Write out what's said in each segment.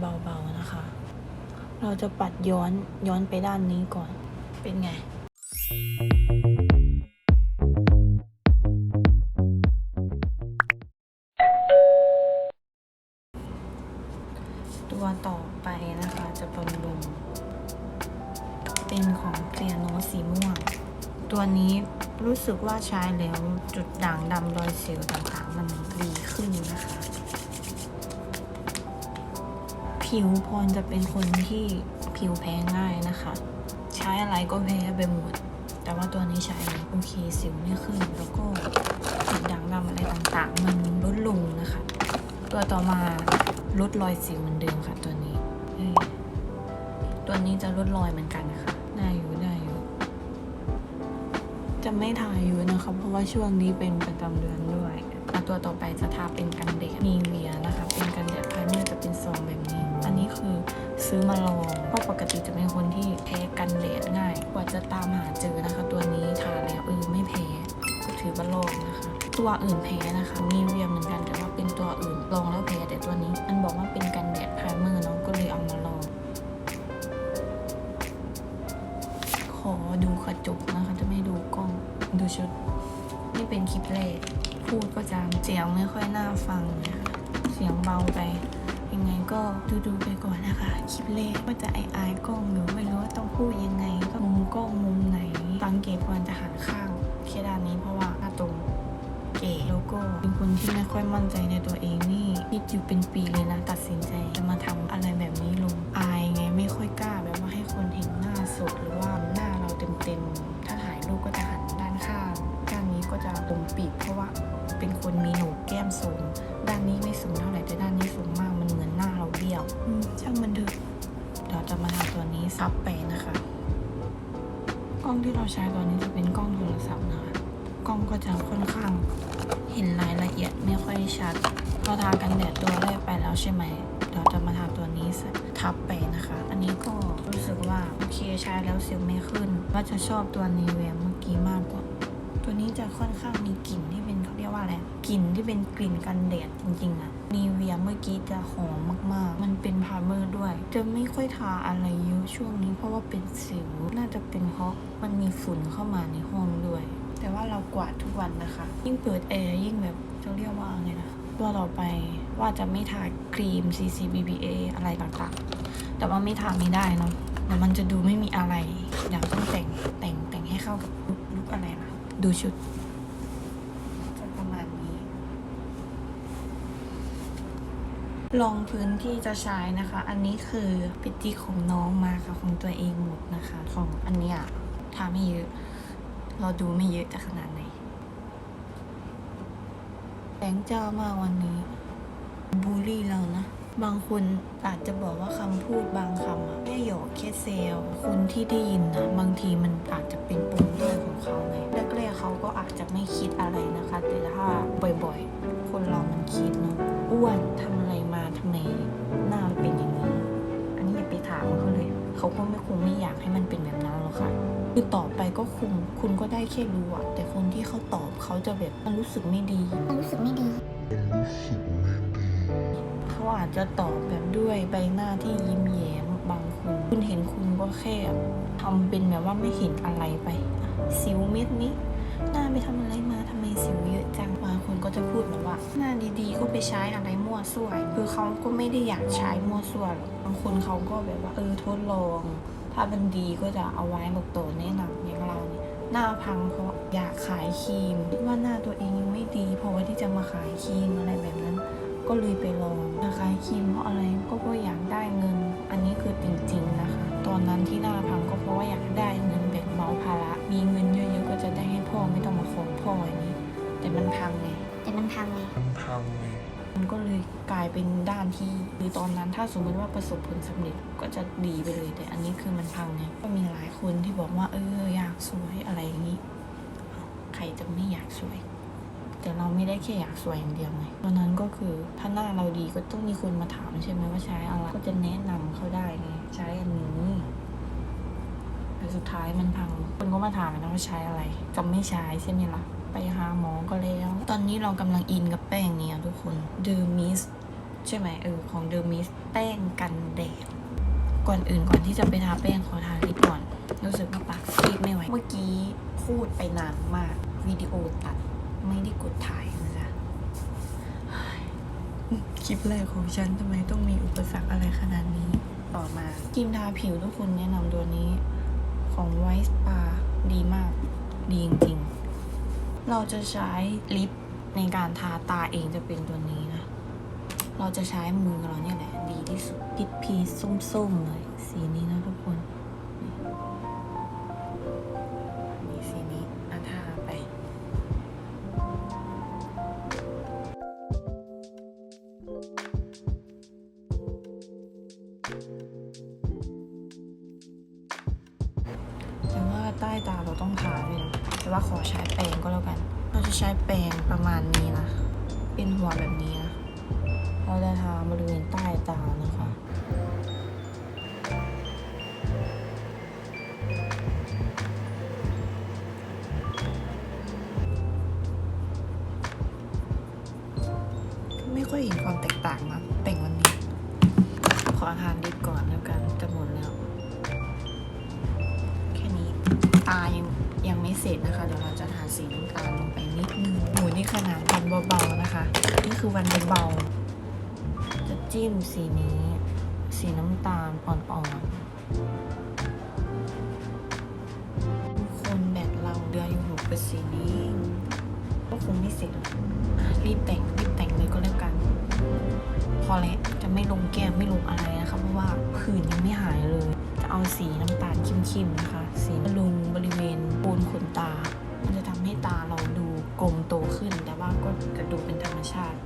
เบาๆนะคะ เราจะปัดย้อนย้อนไปด้านนี้ก่อน เป็นไงตัวต่อไปนะคะจะบำรุงเป็นของเตียโนสีม่วง ตัวนี้รู้สึกว่าใช้แล้วจุดด่างดำรอยสิวต่างๆ มันดีขึ้นนะคะ ผิวพรจะเป็นคนที่ผิวแพ้ง่ายนะคะ ใช้อะไรก็แพ้ไปหมด แต่ว่าตัวนี้ใช้โอเคสิวไม่ขึ้น แล้วก็จุดด่างดำอะไรต่างๆ มันลดลงนะคะ ตัวต่อมาลดรอยสิวเหมือนเดิมค่ะตัวนี้ ตัวนี้จะลดรอยเหมือนกันนะคะได้อยู่ได้อยู่ จะไม่ทาอยู่นะคะ เพราะว่าช่วงนี้เป็นประจำเดือนด้วยตัวต่อไปจะทาเป็นกันแดดมีเวียนะคะ เป็นกันแดดไพรเมอร์จะเป็นซองแบบนี้ อันนี้คือซื้อมาลองเพราะปกติจะเป็นคนที่แพ้กันแดดง่าย กว่าจะตามหาเจอนะคะ ตัวนี้ทาแล้วเออไม่แพ้ก็ถือว่าลองนะคะ ตัวอื่นแพ้นะคะ มีเวียเหมือนกันแต่ว่าเป็นตัวอื่นลองแล้วแพ้แต่ตัวนี้มันบอกว่าเป็นกันแดดไพรเมอร์เน้องก็เลยเอามาลอง ขอดูกระจกนะคะ จะไม่ดูกล้องดูชุดนี่เป็นคลิปแรกพูดก็จะเสียงไม่ค่อยน่าฟังนะคะเสียงเบาไป ก็ดูดูๆไปก่อนนะคะ คลิปแรกก็จะอายอายกล้องหรือไม่รู้ว่าต้องพูดยังไง ก็มุมกล้องมุมไหนสังเกตควรจะหันข้างเคด้านนี้เพราะว่าหน้าตรงเก๋แล้วก็เป็นคนที่ไม่ค่อยมั่นใจในตัวเองนี่คิดอยู่เป็นปีเลยนะตัดสินใจจะมาทำอะไรแบบนี้ลงอายไงไม่ค่อยกล้าแบบว่าให้คนเห็นหน้าสดหรือว่าหน้าเราเต็มๆถ้าถ่ายรูปก็จะหันด้านข้างด้านนี้ก็จะตรงปีกเพราะว่า เป็นคนมีโหนกแก้มสูง ด้านนี้ไม่สูงเท่าไหร่แต่ด้านนี้สูงมาก มันเหมือนหน้าเราเบี้ยวอืมช่างมันเถอะเดี๋ยวจะมาทำตัวนี้ซับไปนะคะ กล้องที่เราใช้ตอนนี้จะเป็นกล้องโทรศัพท์นะคะ กล้องก็จะค่อนข้างเห็นรายละเอียดไม่ค่อยชัด พอทากันแดดตัวแรกไปแล้วใช่ไหมเดี๋ยวจะมาทาตัวนี้ทับไปนะคะ อันนี้ก็รู้สึกว่าโอเคใช้แล้วเสียวไม่ขึ้น ว่าจะชอบตัวนีเวียเมื่อกี้มากกว่า ตัวนี้จะค่อนข้างมีกลิ่นที่เป็นเขาเรี ยกว่าอะไรกลิ่นที่เป็นกลิ่นกันแดดจริงๆอะนีเวียเมื่อกี้จะหอมมากๆ มันเป็นพาเมอร์ด้วย จะไม่ค่อยทาอะไรเยอะช่วงนี้ เพราะว่าเป็นสิวน่าจะเป็นเพราะมันมีฝุ่นเข้ามาในห้องด้วย แต่ว่าเรากวาดทุกวันนะคะ ยิ่งเปิดแอร์ยิ่งแบบจะเรียกว่าไงนะตัวต่อไปว่าจะไม่ทาครีม CCBBA อะไรต่างๆ แต่ว่าไม่ทาไม่ได้เนาะเดี๋ยวมันจะดูไม่มีอะไร อยากต้องแต่งแต่งแต่งให้เข้ากับลุคอะไรล่ะ ดูชุด จะประมาณนี้ ลองพื้นที่จะใช้นะคะ อันนี้คือปิจิของน้องมาค่ะของตัวเองหมดนะคะ ของอันเนี้ยทาไม่เยอะ เราดูไม่เยอะจะขนาดไหนแสงจ้ามากวันนี้ บูลลี่เรานะ บางคนอาจจะบอกว่าคำพูดบางคำอะแค่หยอกแค่เซลคนที่ได้ยินนะบางทีมันอาจจะเป็นปมด้อยของเขาไงแรกๆเขาก็อาจจะไม่คิดอะไรนะคะ แต่ถ้าบ่อยๆ คนเรามันคิดเนาะอ้วน ค่ะคือตอบไปก็คงคุณก็ได้แค่รู้อะแต่คนที่เขาตอบเขาจะแบบมันรู้สึกไม่ดีมันรู้สึกไม่ดี เขาอาจจะตอบแบบด้วยใบหน้าที่ยิ้มแย้มบางคนคุณเห็นคุณก็แค่ทำเป็นแบบว่าไม่เห็นอะไรไปอะสิวเม็ดนี้ หน้าไปทำอะไรมาทำไมสิวเยอะจังบางคนก็จะพูดแบบว่า หน้าดีๆ ก็ไปใช้อะไรมั่วซั่วคือเขาก็ไม่ได้อยากใช้มั่วซั่วหรอกบางคนเขาก็แบบว่าเออทดลอง ถ้ามันดีก็จะเอาไว้บอกต่อแนะนำอย่างเราเนี่ยหน้าพังเพราะอยากขายครีมคิดว่าหน้าตัวเองยังไม่ดีพอที่จะมาขายครีมอะไรแบบนั้น ก็เลยไปลองนะคะครีมเพราะอะไรก็เพราะอยากได้เงิน อันนี้คือจริงๆนะคะ ตอนนั้นที่หน้าพังก็เพราะว่าอยากได้เงินแบ่งเบาภาระมีเงินเยอะๆก็จะได้ให้พ่อไม่ต้องมาขอพ่ออย่างนี้ แต่มันพังไงแต่มันพังไงมัน มันก็เลยกลายเป็นด้านที่คือตอนนั้นถ้าสมมติว่าประสบผลสำเร็จก็จะดีไปเลย แต่อันนี้คือมันพังไงก็มีหลายคนที่บอกว่า เอออยากสวยอะไรอย่างนี้ ใครจะไม่อยากสวย แต่เราไม่ได้แค่อยากสวยอย่างเดียวไงตอนนั้นก็คือถ้าหน้าเราดีก็ต้องมีคนมาถามใช่ไหมว่าใช้อะไรก็จะแนะนำเขาได้ไงใช้อันนี้แต่สุดท้ายมันพังคนก็มาถามนะว่าใช้อะไรจะไม่ใช้ใช่ไหมล่ะ ไปหาหมอก็แล้ว ตอนนี้เรากำลังอินกับแป้งเนี่ยทุกคน The Mist ใช่ไหมเออของเดอร์มิสแป้งกันแดด ก่อนอื่นก่อนที่จะไปทาแป้งขอทาลิปก่อน รู้สึกว่าปากซีดไม่ไหว เมื่อกี้พูดไปนานมากวิดีโอตัดไม่ได้กดถ่ายนะจ๊ะคลิปแรกของฉันทำไมต้องมีอุปสรรคอะไรขนาดนี้ ต่อมาครีมทาผิวทุกคนแนะนำตัวนี้ของไวส์ปาดีมาก ดีจริง เราจะใช้ลิปในการทาตาเองจะเป็นตัวนี้นะ เราจะใช้มือเราเนี่ยแหละ ดีที่สุดพิษพีส้มๆเลยสีนี้นะทุกคนนี่สีนี้อาทาไป แต่ว่าใต้ตาเราต้องทาด้วยนะ แต่ว่าขอใช้แปรงก็แล้วกัน เราจะใช้แปรงประมาณนี้นะ เป็นหัวแบบนี้นะเราจะทาบริเวณใต้ตานะคะไม่ค่อยเห็นความแตกต่างนะแต่งวันนี้ ขอทานลิปก่อนแล้วกันจะหม เสร็จนะคะ เดี๋ยวเราจะทาสีน้ำตาลลงไปนิดนึงโหนี่ขนาดวันเบาๆนะคะ นี่คือวันเบาๆจะจิ้มสีนี้ สีน้ำตาลอ่อนๆทุกคนแบตเราเดือนอยู่หกเปอร์เซ็นต์นี้ก็คงไม่เสร็จหรอกรีบแต่งรีบแต่งเลยก็แล้วกัน พอแล้วจะไม่ลงแก้มไม่ลงอะไรนะคะเพราะว่าผื่นยังไม่ เอาสีน้ำตาลเข้มๆนะคะ สีลุงบริเวณโคนขนตา มันจะทำให้ตาเราดูกลมโตขึ้น แต่ว่าก็จะดูเป็นธรรมชาติ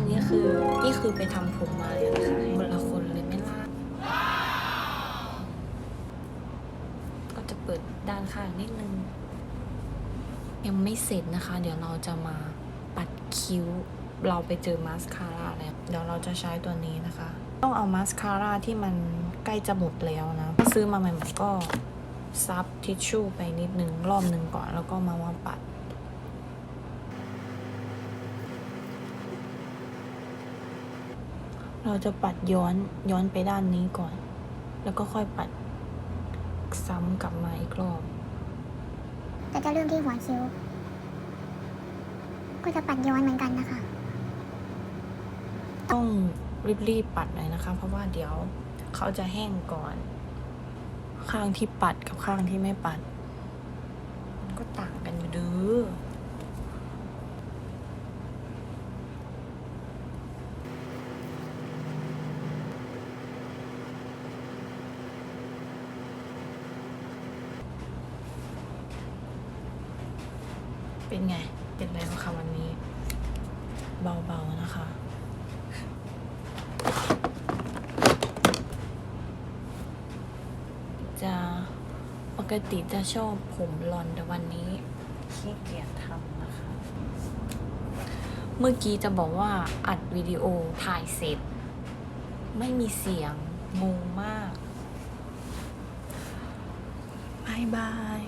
อันนี้คือนี่คือไปทำผมมาเลยนะคะคนละคนเลยไม่ล่าก็จะเปิดด้านข้างนิดนึง ยังไม่เสร็จนะคะ เดี๋ยวเราจะมาปัดคิ้ว เราไปเจอมาสคาร่าแล้วเดี๋ยวเราจะใช้ตัวนี้นะคะ ต้องเอามาสคาร่าที่มันใกล้จะหมดแล้วนะ ซื้อมาใหม่ๆก็ซับทิชชู่ไปนิดนึงรอบนึงก่อนแล้วก็มาว่าปัด เราจะปัดย้อนย้อนไปด้านนี้ก่อน แล้วก็ค่อยปัดซ้ำกลับมาอีกรอบ แต่จะเริ่มที่หัวคิ้ว ก็จะปัดย้อนเหมือนกันนะคะ ต้องรีบๆปัดหน่อยนะคะ เพราะว่าเดี๋ยวเขาจะแห้งก่อน ข้างที่ปัดกับข้างที่ไม่ปัด มันก็ต่างกันอยู่เด้อ เป็นไง เป็นไรบ้างคะวันนี้ เบาๆนะคะจะปกติจะชอบผมบลอนด์แต่วันนี้ขี้เกียจทำนะคะ เมื่อกี้จะบอกว่าอัดวิดีโอถ่ายเสร็จ ไม่มีเสียงงงมากบายบาย